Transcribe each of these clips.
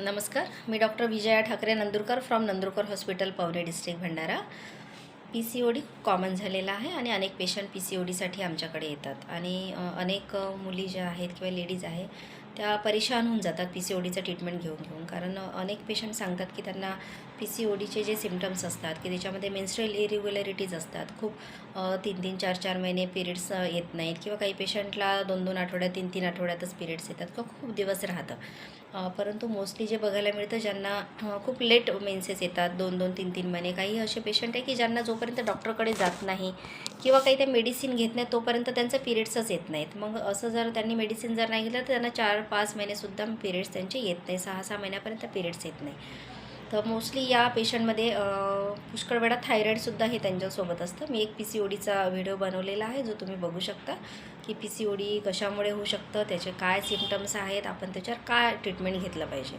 नमस्कार मी doctor Vijaya Thakare Nandurkar from Nandurkar hospital Pawni district Bhandara. P C O D common झालेला आहे आणि अनेक पेशंट पी सी ओ डीसाठी आमच्याकडे येतात. आणि अनेक मुली ज्या आहेत किंवा लेडीज आहे त्या परेशान होऊन जातात पी सी ओ डीचं ट्रीटमेंट घेऊन घेऊन. कारण अनेक पेशंट सांगतात की त्यांना पी सी ओ डीचे जे सिमटम्स असतात की त्याच्यामध्ये मेन्स्ट्रल इरेग्युलरिटीज असतात. खूप तीन तीन चार चार महिने पिरियड्स येत नाहीत किंवा काही पेशंटला दोन दोन आठवड्यात तीन तीन आठवड्यातच पिरियड्स येतात. किंवा खूप दिवस राहतं. परंतु मोस्टली जे बघायला मिळतं ज्यांना खूप लेट मेन्सेस येतात दोन दोन तीन तीन महिने काही असे पेशंट आहे की ज्यांना जोपर्यंत डॉक्टरकडे जात नाही किंवा काही ते मेडिसिन घेत नाही तोपर्यंत त्यांचं पिरियड्सच येत नाहीत. मग असं जर त्यांनी मेडिसिन जर नाही घेतलं तर त्यांना चार पाच महिनेसुद्धा पिरियड्स त्यांचे येत नाही. सहा सहा महिन्यापर्यंत पिरियड्स येत नाही. तर मोस्टली या पेशंटमध्ये पुष्कळ वेळा थायरॉईडसुद्धा हे त्यांच्यासोबत असतं. मी एक पी सी ओ डीचा व्हिडिओ बनवलेला आहे जो तुम्ही बघू शकता की पी सी ओ डी कशामुळे होऊ शकतं त्याचे काय सिमटम्स आहेत आपण त्याच्यावर काय ट्रीटमेंट घेतलं पाहिजे.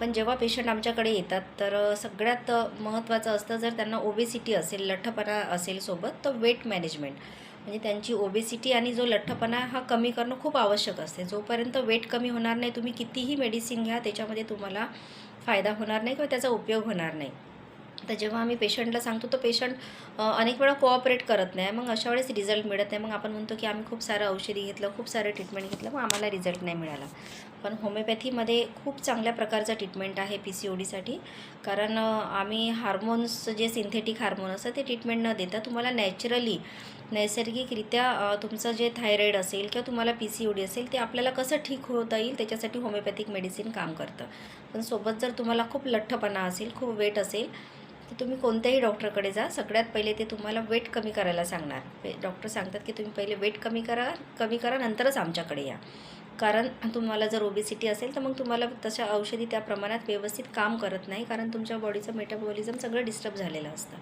पण जेव्हा पेशंट आमच्याकडे येतात तर सगळ्यात महत्त्वाचं असतं जर त्यांना ओबेसिटी असेल लठ्ठपणा असेल सोबत तर वेट मॅनेजमेंट. म्हणजे त्यांची ओबेसिटी आणि जो लठ्ठपणा हा कमी करणं खूप आवश्यक असते. जोपर्यंत वेट कमी होणार नाही तुम्ही कितीही मेडिसिन घ्या त्याच्यामध्ये तुम्हाला फायदा होणार नाही किंवा त्याचा उपयोग होणार नाही. तर जेव्हा आम्ही पेशंटला सांगतो तर पेशंट अनेक वेळा कोऑपरेट करत नाही. मग अशा वेळेस रिझल्ट मिळत नाही. मग आपण म्हणतो की आम्ही खूप सारं औषधी घेतलं खूप सारं ट्रीटमेंट घेतलं मग आम्हाला रिझल्ट नाही मिळाला. पण होमिओपॅथीमध्ये खूप चांगल्या प्रकारचा ट्रीटमेंट आहे पी सी ओ डीसाठी कारण आम्ही हार्मोन्स जे सिंथेटिक हार्मोन असतं ते ट्रीटमेंट न देता तुम्हाला नॅचरली नैसर्गिकरित्या तुमचं जे थायरॉईड असेल किंवा तुम्हाला पी सी ओ डी असेल ते आपल्याला कसं ठीक होता येईल त्याच्यासाठी होमिओपॅथिक मेडिसिन काम करतं. पण सोबत जर तुम्हाला खूप लठ्ठपणा असेल खूप वेट असेल तर तुम्ही कोणत्याही डॉक्टरकडे जा. सगळ्यात पहिले ते तुम्हाला वेट कमी करायला सांगणार. डॉक्टर सांगतात की तुम्ही पहिले वेट कमी करा कमी करा नंतरच आमच्याकडे या. कारण तुम्हाला जर ओबेसिटी असेल तर मग तुम्हाला तशा औषधी त्या प्रमाणात व्यवस्थित काम करत नाही. कारण तुमच्या बॉडीचं मेटाबॉलिझम सगळं डिस्टर्ब झालेलं असतं.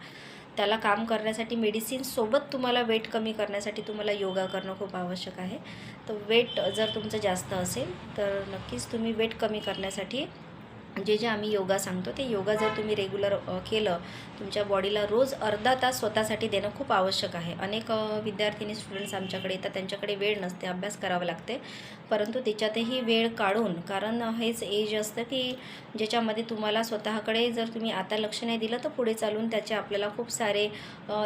त्याला काम करण्यासाठी मेडिसिनसोबत तुम्हाला वेट कमी करण्यासाठी तुम्हाला योगा करणं खूप आवश्यक आहे. तर वेट जर तुमचं जास्त असेल तर नक्कीच तुम्ही वेट कमी करण्यासाठी जे जे आम्ही योगा सांगतो ते योगा जर तुम्ही रेग्युलर केलं तुमच्या बॉडीला रोज अर्धा तास स्वतःसाठी देणं खूप आवश्यक आहे. अनेक विद्यार्थिनी स्टुडंट्स आमच्याकडे येतात त्यांच्याकडे वेळ नसते अभ्यास करावा लागते. परंतु त्याच्यातही वेळ काढून कारण हेच एज असतं की ज्याच्यामध्ये तुम्हाला स्वतःकडे जर तुम्ही आता लक्ष नाही दिलं तर पुढे चालून त्याचे आपल्याला खूप सारे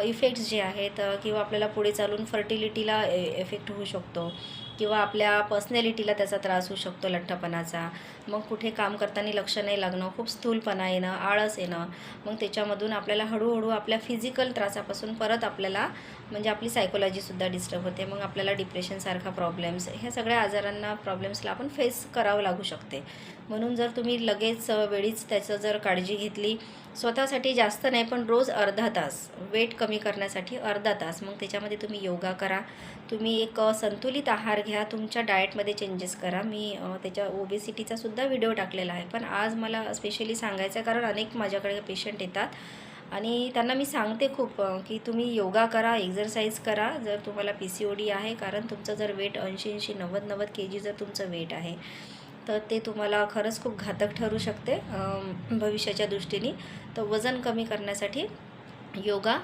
इफेक्ट्स जे आहेत किंवा आपल्याला पुढे चालून फर्टिलिटीला इफेक्ट होऊ शकतो. किंवा आपल्या पर्सनॅलिटीला त्याचा त्रास होऊ शकतो लठ्ठपणाचा. मग कुठे काम करताना लक्ष नाही लागणं खूप स्थूलपणा येणं आळस येणं मग त्याच्यामधून आपल्याला हळूहळू आपल्या फिजिकल त्रासापासून परत आपल्याला म्हणजे आपली सायकोलॉजीसुद्धा डिस्टर्ब होते. मग आपल्याला डिप्रेशनसारखा प्रॉब्लेम्स ह्या सगळ्या आजारांना प्रॉब्लेम्सला आपण फेस करावं लागू शकते. म्हणून जर तुम्ही लगेच वेळीच त्याचं जर काळजी घेतली स्वतःसाठी जास्त नाही पण रोज अर्धा तास वेट कमी करण्यासाठी अर्धा तास मग त्याच्यामध्ये तुम्ही योगा करा. तुम्ही एक संतुलित आहार घ्या तुमच्या डाएटमध्ये चेंजेस करा. मी त्याच्या ओबेसिटीचा सुद्धा व्हिडिओ टाकलेला आहे पण आज मला स्पेशली सांगायचं आहे कारण अनेक माझ्याकडे पेशंट येतात. आणि त्यांना मी सांगते खूप की तुम्ही योगा करा एक्झरसाईज करा जर तुम्हाला पी सी ओ डी आहे कारण तुमचं जर वेट ऐंशी ऐंशी नव्वद नव्वद के जी जर तुमचं वेट आहे तर ते तुम्हाला खरंच खूप घातक ठरू शकते भविष्याच्या दृष्टीने. तर वजन कमी करण्यासाठी योगा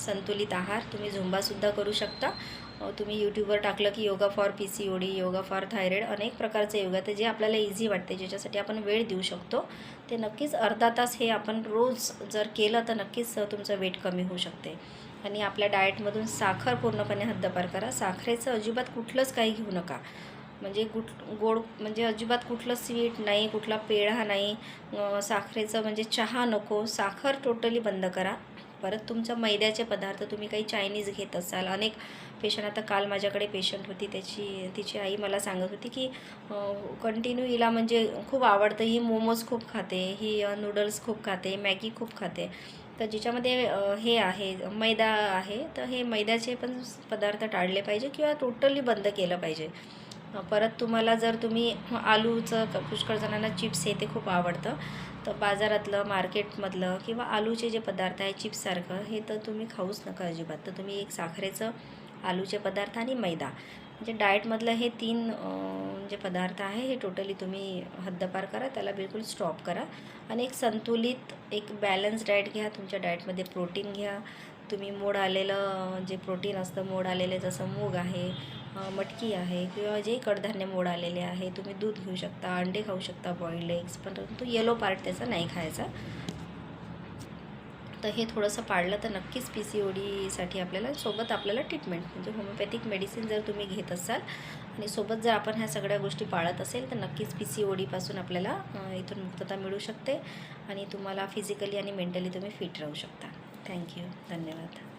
संतुलित आहार तुम्ही झुंबासुद्धा करू शकता. तुम्ही यूट्यूबवर टाकलं की yoga for P C O D yoga for thyroid अनेक प्रकारचे योगा ते जे आपल्याला इझी वाटते ज्याच्यासाठी आपण वेळ देऊ शकतो. ते नक्कीच अर्धा तास हे आपण रोज जर केलं तर नक्कीच तुमचं वेट कमी होऊ शकते. आणि आपल्या डाएटमधून साखर पूर्णपणे हद्दपार करा. साखरेचं अजिबात कुठलंच काही घेऊ नका. म्हणजे गुट गोड म्हणजे अजिबात कुठलं स्वीट नाही कुठला पेढा नाही साखरेचं म्हणजे चहा नको साखर टोटली बंद करा. परत तुमचं मैद्याचे पदार्थ तुम्ही काही चायनीज घेत असाल अनेक पेशंट आता काल माझ्याकडे पेशंट होती त्याची तिची आई मला सांगत होती की कंटिन्यू हिला म्हणजे खूप आवडतं ही मोमोज खूप खाते ही नूडल्स खूप खाते मॅगी खूप खाते. तर ज्याच्यामध्ये हे आहे मैदा आहे तर हे मैद्याचे पण पदार्थ टाळले पाहिजे किंवा टोटली बंद केलं पाहिजे. परत तुम्हाला जर तुम्ही आलूचं क- पुष्कळ जणांना चिप्स हे ते खूप आवडतं. तर बाजारातलं मार्केटमधलं किंवा आलूचे जे पदार्थ आहे चिप्ससारखं हे तर तुम्ही खाऊच नका अजिबात. तर तुम्ही एक साखरेचं आलूचे पदार्थ आणि मैदा. म्हणजे डाएटमधलं हे तीन जे पदार्थ आहे हे टोटली तुम्ही हद्दपार करा त्याला बिलकुल स्टॉप करा. आणि एक संतुलित एक बॅलन्स डाएट घ्या तुमच्या डाएटमध्ये प्रोटीन घ्या तुम्ही मोड आलेलं जे प्रोटीन असतं मोड आलेले जसं मूग आहे मटकी आहे किंवा जे कडधान्य मोड आलेले आहे तुम्ही दूध घेऊ शकता अंडे खाऊ शकता बॉईल्ड एग्स परंतु येलो पार्ट त्याचा नाही खायचा. तर हे थोडंसं पाळलं तर नक्कीच पी सी ओ डीसाठी आपल्याला सोबत आपल्याला ट्रीटमेंट म्हणजे होमिओपॅथिक मेडिसिन जर तुम्ही घेत असाल आणि सोबत जर आपण ह्या सगळ्या गोष्टी पाळत असेल तर नक्कीच पी सी ओ डीपासून आपल्याला इथून मुक्तता मिळू शकते आणि तुम्हाला फिजिकली आणि मेंटली तुम्ही फिट राहू शकता. थँक्यू. धन्यवाद.